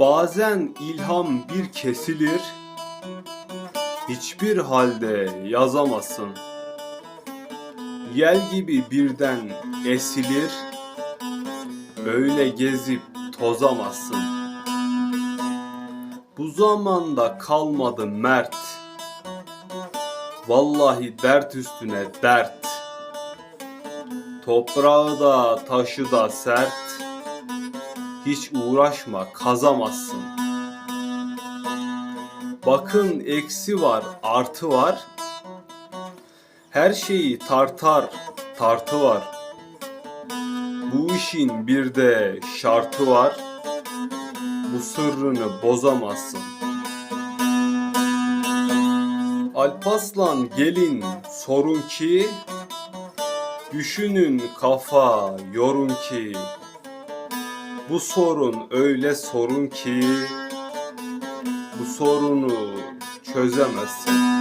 Bazen ilham bir kesilir, hiçbir halde yazamazsın. Yel gibi birden esilir, öyle gezip tozamazsın. Bu zamanda kalmadı mert, vallahi dert üstüne dert. Toprağı da taşı da sert, hiç uğraşma kazamazsın. Bakın eksi var, artı var. Her şeyi tartar, tartı var. Bu işin bir de şartı var. Bu sırrını bozamazsın. Alpaslan gelin sorun ki Düşünün kafa yorun ki Bu sorun öyle sorun ki Bu sorunu çözemezsin.